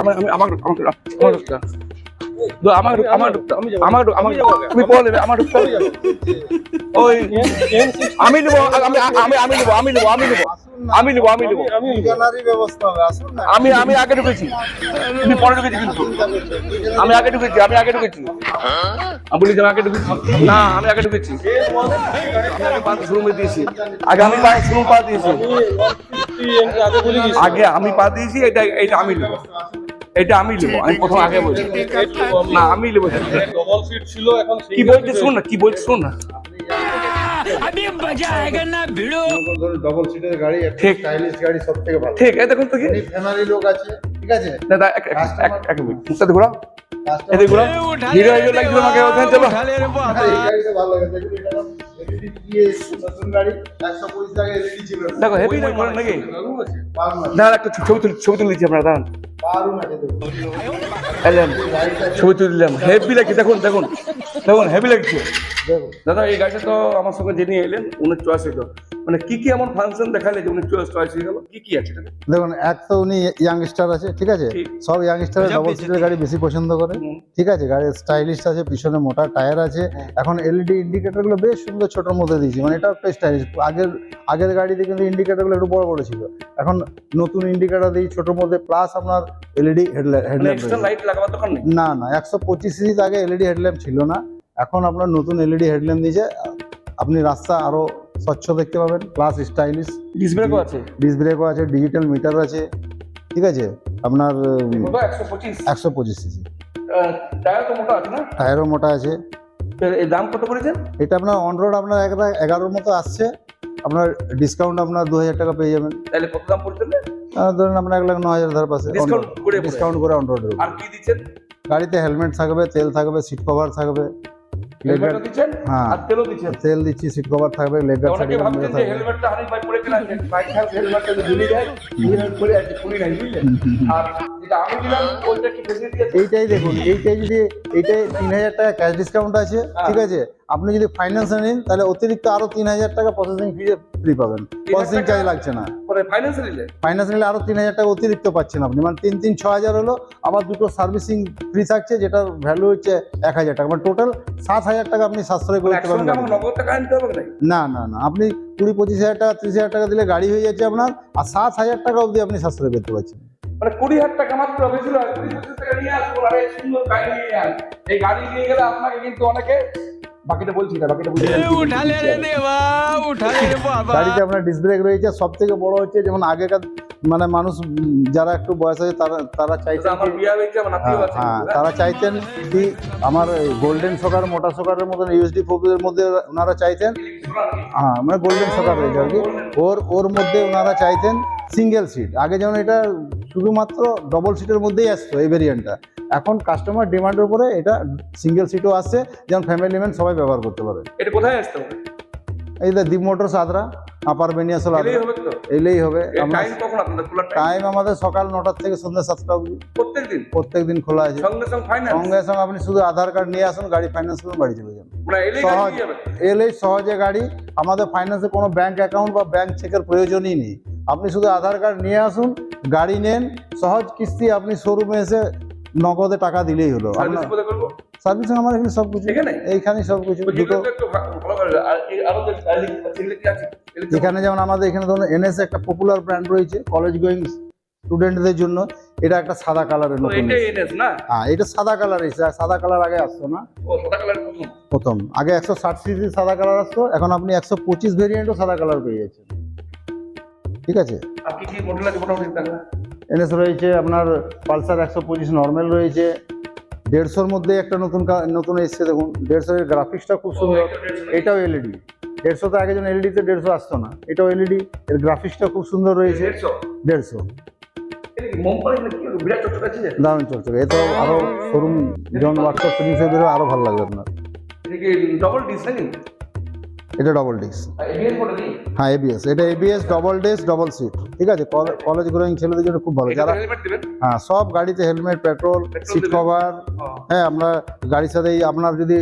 আমার আমি আমার আমার দাও। দাও, আমার ওই আমি নেব আমি আমি আমি নেব আমি নেব আমি নেব আমি নেব আমি নেব। আমি আমি আগে ঢুকেছি। তুমি পরে ঢুকেছি কিন্তু। আমি আগে ঢুকেছি আমি আগে ঢুকেছি। আমি বলি আমি আগে ঢুকেছি। না আমি আগে ঢুকেছি। আগে পা শুরু দিয়েছি। আগে আমি শুরু পা দিয়েছি। আগে আমি পা দিয়েছি, এটা এটা আমি নেব। এটা আমি নেব। আমি প্রথম আগে বলছি। না, আমি নেব কি বলছিস শোন না, কি বলছিস শোন না। ডবল সিটের গাড়ি ঠিক। স্টাইলিশ গাড়ি সব থেকে ভালো ঠিক, এই দেখুন তো কি। ফ্যামিলি লোক আছে ঠিক আছে দাদা এক এক এক- মিনিট। হিরো হিরো লাগছিল আমাকে ওখানে চলো। ভালো লাগে দেখুন এটা এলইডি নতুন গাড়ি 125 টাকা এলইডি ছিল। দেখো হেভি নাকি? একটু ছবি তুলি ছবি তুলে দিচ্ছি আপনারা দাঁড়ান। ছবি তুলে দিলাম। হেভি লাগছে দেখুন দেখুন দেখুন হেভি লাগছে। দাদা এই গাড়িটা তো আমার সঙ্গে যিনি এলেন উনিশ চয়েস মানে কি কি এমন ফাংশন দেখালে যে উনির চয়েস চয়েস হয়ে গেল? কি কি আছে দেখুন এক তো উনি ইয়াংস্টার আছে ঠিক আছে? সব ইয়াংস্টার ডবল সিটের গাড়ি বেশি পছন্দ করে ঠিক আছে? গাড়ির স্টাইলিশ আছে পিছনে মোটা টায়ার আছে। এখন এলইডি ইন্ডিকেটরগুলো বেশ সুন্দর ছোটোর মধ্যে দিয়েছি মানে এটা একটা স্টাইলিশ আগের আগের গাড়িতে কিন্তু ইন্ডিকেটরগুলো একটু বড় বড় ছিল। এখন নতুন ইন্ডিকেটর দিই ছোটোর মধ্যে প্লাস আপনার এলইডি মানে হেডল্যাম্প না না একশো পঁচিশ সিসিতে আগে এলইডি হেডল্যাম্প ছিল না। এখন আপনার নতুন এলইডি হেডল্যাম্প দিয়েছে আপনি রাস্তা আরও স্বচ্ছ দেখতে পাবেন প্লাস স্টাইলিশ ডিস ব্রেকও আছে? ডিস ব্রেকও আছে ডিজিটাল মিটার আছে ঠিক আছে? আপনার একশো পঁচিশ। একশো পঁচিশ সিসি মোটা আছে টায়ারও মোটা আছে। দাম কত করেছেন এটা আপনার অন রোড আপনার এগারোর মতো আসছে। আপনার ডিসকাউন্ট আপনার দু হাজার টাকা পেয়ে যাবেন। তাহলে কত দাম পড়ছে ধরুন আপনার এক লাখ ন হাজার ধার পাশে। ডিসকাউন্ট করে অন রোড আর কি দিচ্ছেন? গাড়িতে হেলমেট থাকবে তেল থাকবে সিট কভার থাকবে। Guard- দিচ্ছেন হ্যাঁ। আর তেলও দিচ্ছেন। তেল দিচ্ছি সিট কভার থাকবে লেগ গার্ড অনেকে থাকবে ভাবছেন যে হেলমেটটা হানি ভাই পরে কেনা বাইক হেলমেটটা যদি ভুলে যায় হেলমেট পরে আছে খুলি নাই বুঝলেন? আর আছে এইটাই দেখুন এইটাই যদি এইটাই তিন হাজার টাকা ক্যাশ ডিসকাউন্ট আছে ঠিক আছে? আপনি যদি ফাইন্যান্সে নিন তাহলে অতিরিক্ত আরও তিন হাজার টাকা প্রসেসিং ফি ফ্রি পাবেন। প্রসেসিং চার্জ লাগছে না। ফাইন্যান্স নিলে? আরও তিন হাজার টাকা অতিরিক্ত পাচ্ছেন আপনি। মানে তিন তিন ছ হাজার হলো আবার দুটো সার্ভিসিং ফ্রি থাকছে যেটার ভ্যালু হচ্ছে এক হাজার টাকা। মানে টোটাল সাত হাজার টাকা আপনি সাশ্রয় করতে পারেন হবে নাকি? না না না। আপনি কুড়ি পঁচিশ হাজার টাকা ত্রিশ হাজার টাকা দিলে গাড়ি হয়ে যাচ্ছে আপনার আর সাত হাজার টাকা অবধি আপনি সাশ্রয় করতে পারছেন। মানে কুড়ি হাজার টাকা মাত্র বেশি নয় কুড়ি পঁচিশ টাকা নিয়ে আসব আরে সুন্দর গাড়ি নিয়ে আন এই গাড়ি নিয়ে গেলে আপনাকে কিন্তু অনেকে বাকিটা বলছি না বাকিটা বলছি গাড়িতে আপনার ব্রেক রয়েছে সব থেকে বড় হচ্ছে যেমন আগেকার মানে মানুষ যারা একটু বয়স আছে তারা তারা চাইছেন হ্যাঁ, আছে। হ্যাঁ তারা চাইতেন কি আমার গোল্ডেন সকার মোটা সকারের মতন ইউএসডি ফোবির মধ্যে ওনারা চাইতেন হ্যাঁ মানে গোল্ডেন সকার রয়েছে আর কি। ওর ওর মধ্যে ওনারা চাইতেন সিঙ্গেল সিট আগে যেমন এটা শুধুমাত্র ডবল সিটের মধ্যেই আসতো এই ভেরিয়েন্টটা এখন কাস্টমার ডিমান্ডের উপরে এটা সিঙ্গেল সিটও আসছে যেমন ফ্যামিলি ম্যান সবাই ব্যবহার করতে পারে। এটা কোথায় আসতে হবে এই দ্বীপ মোটরস আদ্রা আপার বেনিয়াসল এলেই আদ্রা এলেই হবে। টাইম আমাদের সকাল নটার থেকে সন্ধ্যা সাতটা অবধি। প্রত্যেক দিন? প্রত্যেক দিন খোলা আছে। সঙ্গে সঙ্গে আপনি শুধু আধার কার্ড নিয়ে আসুন গাড়ি ফাইন্যান্স করুন বাড়ি চলে যান। মানে এলেই সহজ গাড়ি নিয়ে যাবে এলেই সহজে গাড়ি। আমাদের ফাইন্যান্সে কোনো ব্যাংক অ্যাকাউন্ট বা ব্যাংক চেকের প্রয়োজনই নেই। আপনি শুধু আধার কার্ড নিয়ে আসুন গাড়ি নেন সহজ কিস্তি আপনি শোরুমে এসে নগদে টাকা দিলেই হলো। সার্ভিস আমার এখানে সব কিছু এখানে? এইখানে সব কিছু দুটো এখানে যেমন আমাদের এখানে ধরুন এনএস একটা পপুলার ব্র্যান্ড রয়েছে কলেজ গোয়িং স্টুডেন্টদের জন্য। এটা একটা সাদা কালারের নতুন হ্যাঁ এটা সাদা কালার আর সাদা কালার আগে আসতো না। প্রথম। আগে একশো ষাট সিসি সাদা কালার আসতো। এখন আপনি একশো পঁচিশ ভেরিয়েন্টও সাদা কালার পেয়ে যাচ্ছেন। ঠিক আছে? আর কি কি মডেল আছে মোটামুটি এনএস রয়েছে আপনার পালসার একশো পঁচিশ নর্মাল রয়েছে। দেড়শোর মধ্যে একটা নতুন নতুন এসছে দেখুন। দেড়শোর গ্রাফিক্সটা খুব সুন্দর। এটাও এলইডি দেড়শোতে আগে যেমন এলইডিতে দেড়শো আসতো না এটাও এলইডি এর গ্রাফিক্সটা খুব সুন্দর রয়েছে। দেড়শো? দারুণ চলছে এ তো আরও শোরুম বেরোবে আরও ভালো লাগবে আপনার। ডবল নাকি এটা ডবল ডিস্ক হ্যাঁ এবিএস এটা ABS double disc double seat ঠিক আছে? কলে- কলেজ গোয়িং ছেলেদের জন্য খুব ভালো। যারা হ্যাঁ সব গাড়িতে হেলমেট পেট্রোল সিট কভার হ্যাঁ আমরা গাড়ির সাথে আপনার যদি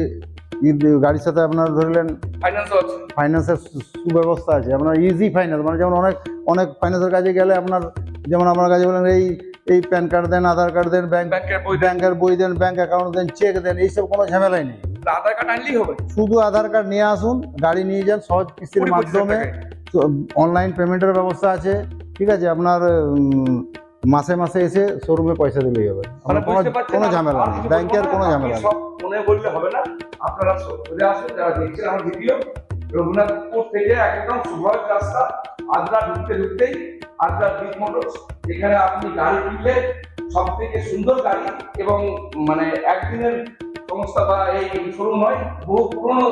গাড়ির সাথে আপনার ধরলেন ফাইন্যান্স ফাইন্যান্সের সুব্যবস্থা আছে। আপনার ইজি ফাইন্যান্স মানে যেমন অনেক অনেক ফাইন্যান্সের কাজে গেলে আপনার যেমন আমার কাছে বলেন এই এই প্যান কার্ড দেন আধার কার্ড দেন ব্যাংক ব্যাংকের বই দেন। ব্যাংকের বই দেন ব্যাংক অ্যাকাউন্ট দেন চেক দেন এইসব কোনো ঝামেলাই নেই। আধার কার্ড আনলেই হবে? শুধু আধার কার্ড নিয়ে আসুন গাড়ি নিয়ে যান সহজ কিস্তির মাধ্যমে। অনলাইন পেমেন্টের ব্যবস্থা আছে। ঠিক আছে আপনার মাসে মাসে এসে শোরুমে পয়সা দিলেই হবে। মানে কোনো ঝামেলা নেই। ব্যাংকের কোনো ঝামেলা নেই। মনে বললে হবে না। আপনারা চলে আসুন যারা দেখছেন আমার ভিডিও রঘুনাথপুর থেকে একদম সুভাষ রাস্তা আদ্রা ঢুকতে ঢুকতেই আদ্রা বিগ মোটরস এখানে আপনি গাড়ি কিনলে সব থেকে সুন্দর গাড়ি এবং মানে একদিনের সংস্থা বা এই শোরুম নয় বহু পুরনো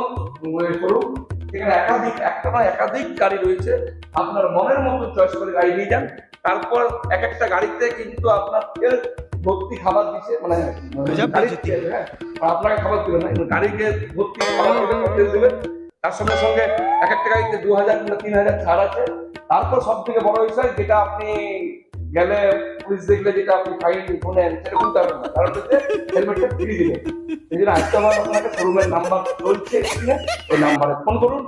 শোরুম এখানে একাধিক একটা নয় একাধিক গাড়ি রয়েছে। আপনার মনের মতো চয়েস করে গাড়ি নিয়ে যান। তারপর এক একটা গাড়িতে কিন্তু আপনাকে ভর্তি খাবার দিচ্ছে মানে তেল, হ্যাঁ আপনাকে খাবার দিবে না গাড়িকে ভর্তি খাবার তেল দেবে। তার সঙ্গে সঙ্গে এক একটা গাড়িতে দু হাজার কিংবা তিন হাজার ছাড় আছে। তারপর সব থেকে বড় বিষয় যেটা আপনি গেলে পুলিশ দেখলে যেটা আপনি ফাইন শোনেন না। কারণ হচ্ছে হেলমেটটা দিলেন জন্য আজকে আমার আপনাকে শোরুমের নাম্বার চলছে এখানে, ওই নাম্বারে ফোন করুন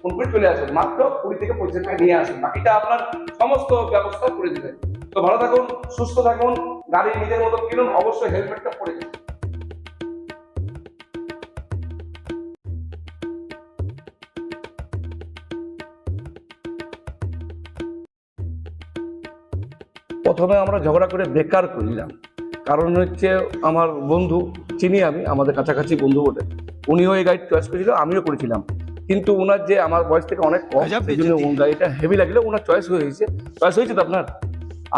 ফোন করে চলে আসুন। মাত্র কুড়ি থেকে পঁচিশ টাকা নিয়ে আসুন। বাকিটা আপনার সমস্ত ব্যবস্থা করে দিবে। তো ভালো থাকুন, সুস্থ থাকুন গাড়ি নিজের মতো কিনুন, অবশ্যই হেলমেটটা পরে প্রথমে আমরা ঝগড়া করে বেকার করিলাম কারণ হচ্ছে আমার বন্ধু চিনি আমি আমাদের কাছাকাছি বন্ধু বলে উনিও এই গাড়ি চয়েস করেছিল আমিও করেছিলাম। কিন্তু ওনার যে আমার বয়স থেকে অনেক কম এই জন্য গাড়িটা হেভি লাগলে ওনার চয়েস হয়েছে চয়েস হয়েছে তো আপনার?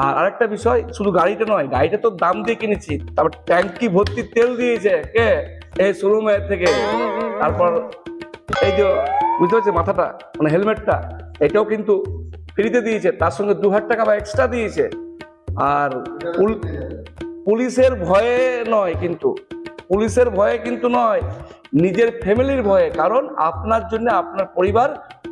আর আরেকটা বিষয় শুধু গাড়িটা নয় গাড়িটা তো দাম দিয়ে কিনেছি তারপর ট্যাঙ্কি ভর্তি তেল দিয়েছে কে? এই শোরুমে থেকে। তারপর এই যে বুঝতে পারছি মাথাটা মানে হেলমেটটা এটাও কিন্তু ফ্রিতে দিয়েছে তার সঙ্গে দু হাজার টাকা বা এক্সট্রা দিয়েছে। আর পুলিশের ভয়ে নয় কিন্তু, পুলিশের ভয়ে কিন্তু নয়, নিজের ফ্যামিলির ভয়ে। কারণ আপনার জন্য আপনার পরিবার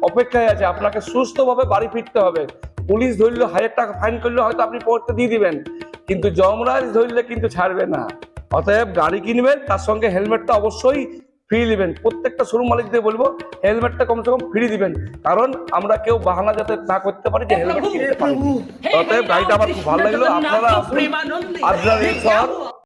অপেক্ষায় আছে, আপনাকে সুস্থভাবে বাড়ি ফিরতে হবে। পুলিশ ধরলে হাজার টাকা ফাইন করলে হয়তো আপনি পড়তে দিয়ে দিবেন, কিন্তু যমরাজ ধরলে কিন্তু ছাড়বে না। অতএব গাড়ি কিনবেন, তার সঙ্গে হেলমেটটা অবশ্যই ফ্রি দিবেন। প্রত্যেকটা শোরুম মালিকদের বলব হেলমেটটা কমসে কম ফ্রি দিবেন। কারণ আমরা কেউ বাহানা যাতে না করতে পারি যে হেলমেট কিনতে পারি অতএব গাড়িটা আমার খুব ভালো লাগল। আপনারা আসুন। শহর